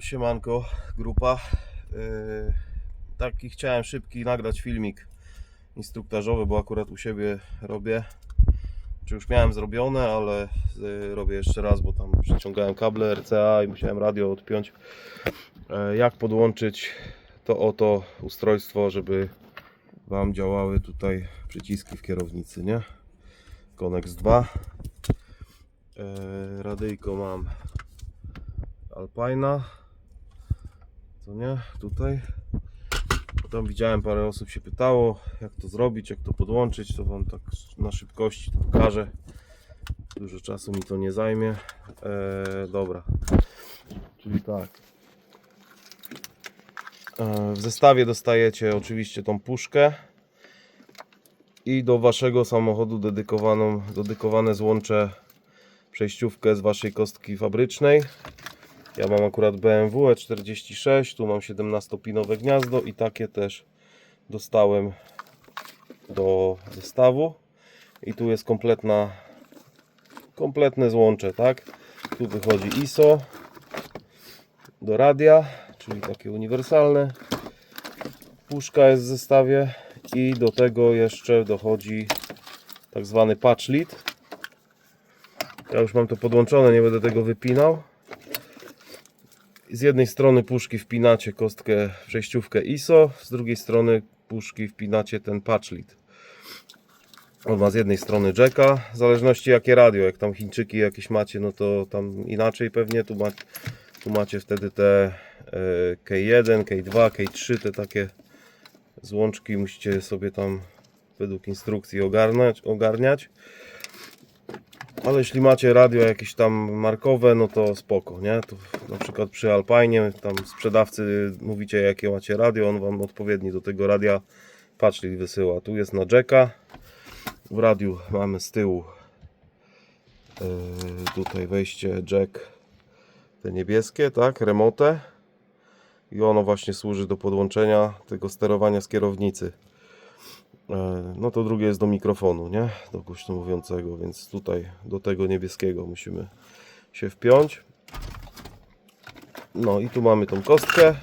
Siemanko, grupa. Yy, taki chciałem szybki nagrać filmik instruktażowy, bo akurat u siebie robię. Czy już miałem zrobione, ale yy, robię jeszcze raz, bo tam przyciągałem kable RCA i musiałem radio odpiąć. Yy, jak podłączyć to oto ustrojstwo, żeby Wam działały tutaj przyciski w kierownicy, nie? Konex 2. Yy, radyjko mam Alpina. Co nie? Tutaj. Tam widziałem parę osób się pytało, jak to zrobić, jak to podłączyć. To Wam tak na szybkości to pokażę. Dużo czasu mi to nie zajmie. Eee, dobra. Czyli tak. Eee, w zestawie dostajecie oczywiście tą puszkę i do Waszego samochodu dedykowaną, dedykowane złącze przejściówkę z Waszej kostki fabrycznej. Ja mam akurat BMW E46, tu mam 17-pinowe gniazdo i takie też dostałem do zestawu. I tu jest kompletna, kompletne złącze, tak? Tu wychodzi ISO do radia, czyli takie uniwersalne. Puszka jest w zestawie i do tego jeszcze dochodzi tak zwany patch lead. Ja już mam to podłączone, nie będę tego wypinał. Z jednej strony puszki wpinacie kostkę przejściówkę ISO, z drugiej strony puszki wpinacie ten patch lead. On ma z jednej strony jacka, w zależności jakie radio, jak tam Chińczyki jakieś macie, no to tam inaczej pewnie, tu, ma, tu macie wtedy te e, K1, K2, K3, te takie złączki musicie sobie tam według instrukcji ogarniać, ogarniać. Ale jeśli macie radio jakieś tam markowe, no to spoko, nie? To na przykład przy Alpine, tam sprzedawcy mówicie jakie macie radio, on wam odpowiedni do tego radia patchlik wysyła. Tu jest na jacka. W radiu mamy z tyłu yy, tutaj wejście jack te niebieskie, tak, remote i ono właśnie służy do podłączenia tego sterowania z kierownicy. E, No to drugie jest do mikrofonu, nie? Do głośno mówiącego, więc tutaj do tego niebieskiego musimy się wpiąć. No i tu mamy tą kostkę.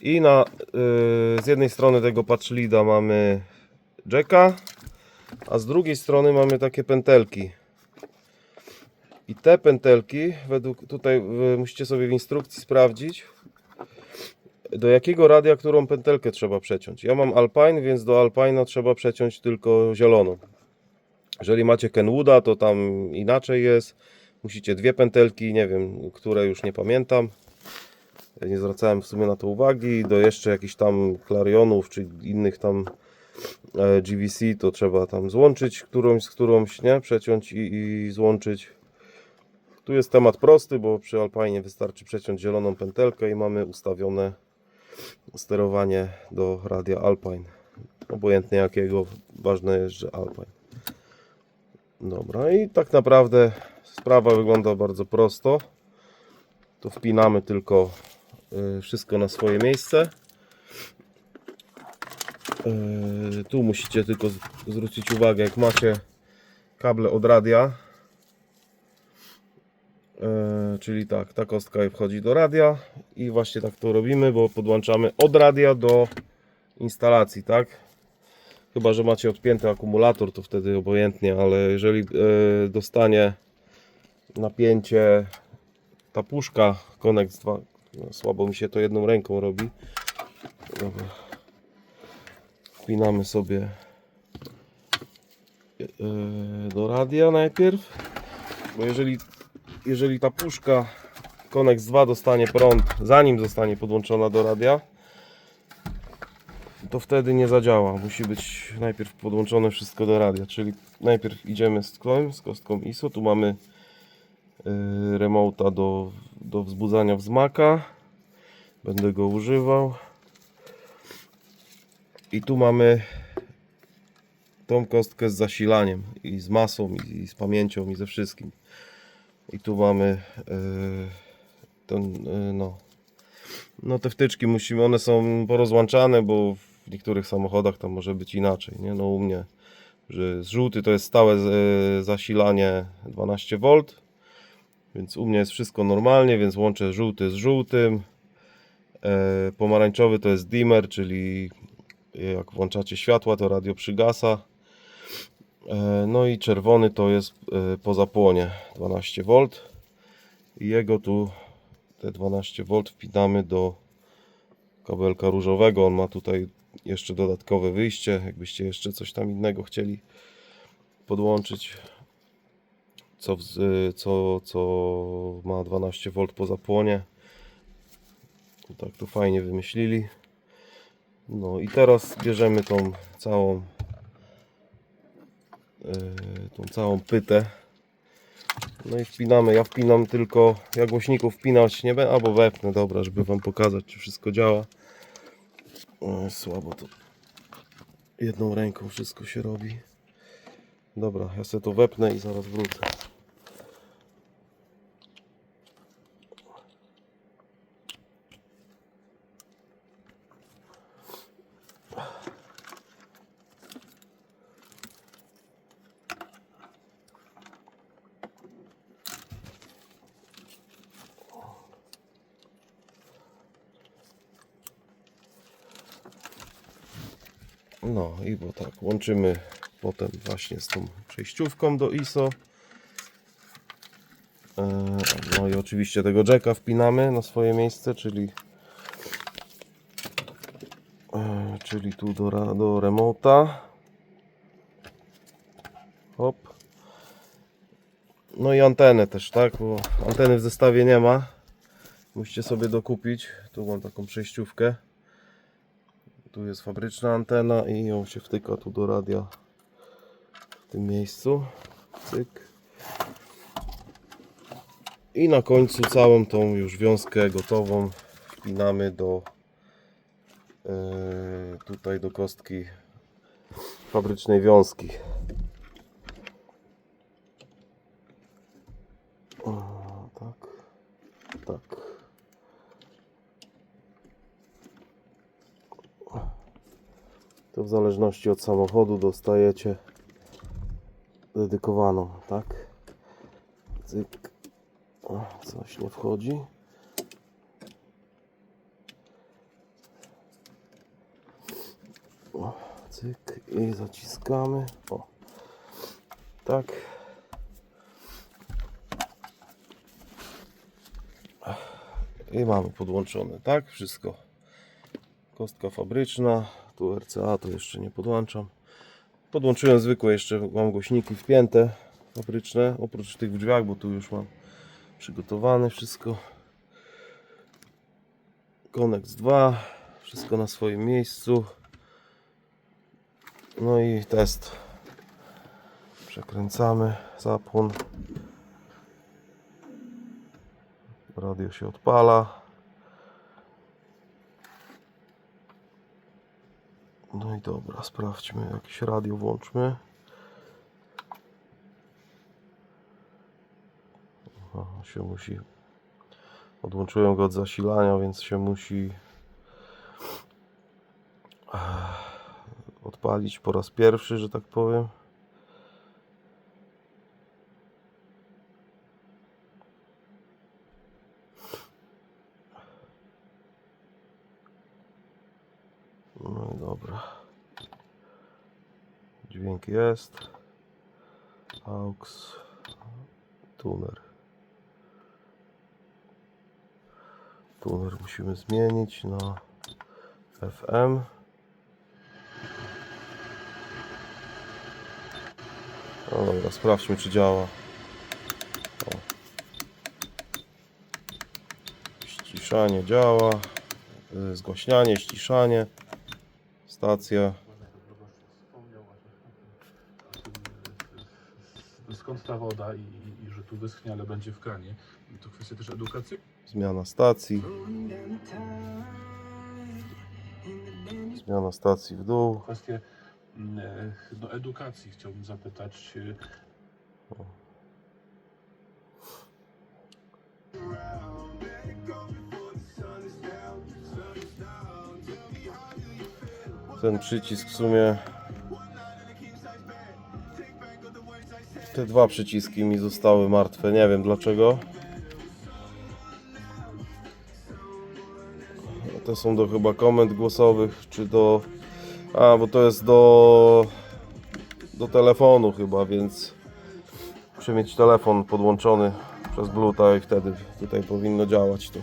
I na, y, z jednej strony tego patch leada mamy jacka, a z drugiej strony mamy takie pętelki. I te pętelki, według tutaj y, musicie sobie w instrukcji sprawdzić, do jakiego radia którą pętelkę trzeba przeciąć. Ja mam Alpine, więc do Alpina trzeba przeciąć tylko zieloną. Jeżeli macie Kenwooda, to tam inaczej jest. Musicie dwie pętelki, nie wiem, które już nie pamiętam. Nie zwracałem w sumie na to uwagi. Do jeszcze jakichś tam Clarionów czy innych tam e, GVC to trzeba tam złączyć którąś z którąś, nie? Przeciąć i, i złączyć. Tu jest temat prosty, bo przy Alpine wystarczy przeciąć zieloną pętelkę i mamy ustawione sterowanie do radia Alpine. Obojętnie jakiego, ważne jest, że Alpine. Dobra, i tak naprawdę sprawa wygląda bardzo prosto. Tu wpinamy tylko y, wszystko na swoje miejsce. Y, Tu musicie tylko zwrócić uwagę, jak macie kable od radia, czyli tak, ta kostka wchodzi do radia i właśnie tak to robimy, bo podłączamy od radia do instalacji, tak? Chyba, że macie odpięty akumulator, to wtedy obojętnie, ale jeżeli e, dostanie napięcie ta puszka Connex 2, no, słabo mi się to jedną ręką robi. Dobra. Wpinamy sobie e, do radia najpierw, bo jeżeli jeżeli ta puszka Connex 2 dostanie prąd, zanim zostanie podłączona do radia, to wtedy nie zadziała. Musi być najpierw podłączone wszystko do radia, czyli najpierw idziemy z, tą, z kostką ISO. Tu mamy yy, remota do, do wzbudzania wzmaka. Będę go używał. I tu mamy tą kostkę z zasilaniem i z masą i z pamięcią i ze wszystkim. I tu mamy yy, ten, yy, no. No te wtyczki musimy, one są porozłączane, bo w niektórych samochodach tam może być inaczej, nie? No u mnie, że z żółty to jest stałe yy, zasilanie 12V, Więc u mnie jest wszystko normalnie, więc łączę żółty z żółtym. E, pomarańczowy to jest dimmer, czyli jak włączacie światła, to radio przygasa. E, no i czerwony to jest e, po zapłonie 12V. I jego tu te 12V wpinamy do kabelka różowego. On ma tutaj jeszcze dodatkowe wyjście, jakbyście jeszcze coś tam innego chcieli podłączyć. Co, w- co, co ma 12V po zapłonie. Tak to fajnie wymyślili. No i teraz bierzemy tą całą tą całą pytę. No i wpinamy. Ja wpinam tylko, ja głośników wpinać nie będę, albo wepnę, dobra, żeby Wam pokazać, czy wszystko działa. O, słabo to jedną ręką wszystko się robi. Dobra, ja sobie to wepnę i zaraz wrócę. No i bo tak, łączymy potem właśnie z tą przejściówką do ISO. E, No i oczywiście tego jacka wpinamy na swoje miejsce, czyli e, czyli tu do, do remota. Hop. No i antenę też, tak? Bo anteny w zestawie nie ma. Musicie sobie dokupić. Tu mam taką przejściówkę. Tu jest fabryczna antena i ją się wtyka tu do radia w tym miejscu. Cyk. I na końcu całą tą już wiązkę gotową wpinamy do yy, tutaj do kostki fabrycznej wiązki. To w zależności od samochodu dostajecie dedykowaną, tak? Cyk. O, coś nie wchodzi. O, cyk i zaciskamy. O. Tak. I mamy podłączone, tak? Wszystko. Kostka fabryczna, tu RCA to jeszcze nie podłączam. Podłączyłem zwykłe jeszcze, mam głośniki wpięte fabryczne, oprócz tych w drzwiach, bo tu już mam przygotowane wszystko. Konex 2, wszystko na swoim miejscu. No i test. Przekręcamy zapłon. Radio się odpala. No i dobra, sprawdźmy, jakieś radio włączmy. O, się musi. Odłączyłem go od zasilania, więc się musi eh, odpalić po raz pierwszy, że tak powiem. No i dobra. Dźwięk jest. AUX. Tuner. Tuner musimy zmienić na FM. No dobra, sprawdźmy czy działa. O. Ściszanie działa. Y, Zgłaśnianie, ściszanie. Stacja. Właśnie, skąd ta woda i, i, i że tu wyschnie, ale będzie w kranie. To kwestia też edukacji. Zmiana stacji. Zmiana stacji w dół. Kwestie mm, no, edukacji chciałbym zapytać. e, Ten przycisk w sumie. te dwa przyciski mi zostały martwe, nie wiem dlaczego. To są do chyba komend głosowych, czy do... A, bo to jest do... do telefonu chyba, więc... Muszę mieć telefon podłączony przez Bluetooth i wtedy tutaj powinno działać to.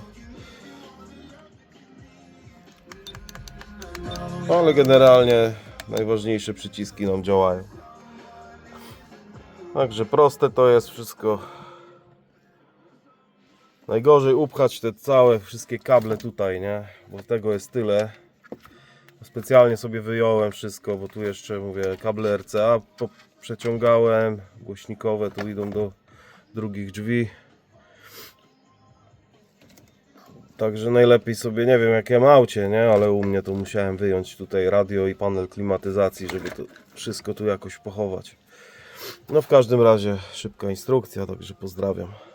Ale generalnie najważniejsze przyciski nam działają. Także proste to jest wszystko. Najgorzej upchać te całe wszystkie kable tutaj, nie? Bo tego jest tyle. Specjalnie sobie wyjąłem wszystko, bo tu jeszcze mówię kable RCA przeciągałem, głośnikowe tu idą do drugich drzwi. Także najlepiej sobie, nie wiem jakie mam aucie, nie? Ale u mnie to musiałem wyjąć tutaj radio i panel klimatyzacji, żeby to wszystko tu jakoś pochować. No w każdym razie szybka instrukcja, także pozdrawiam.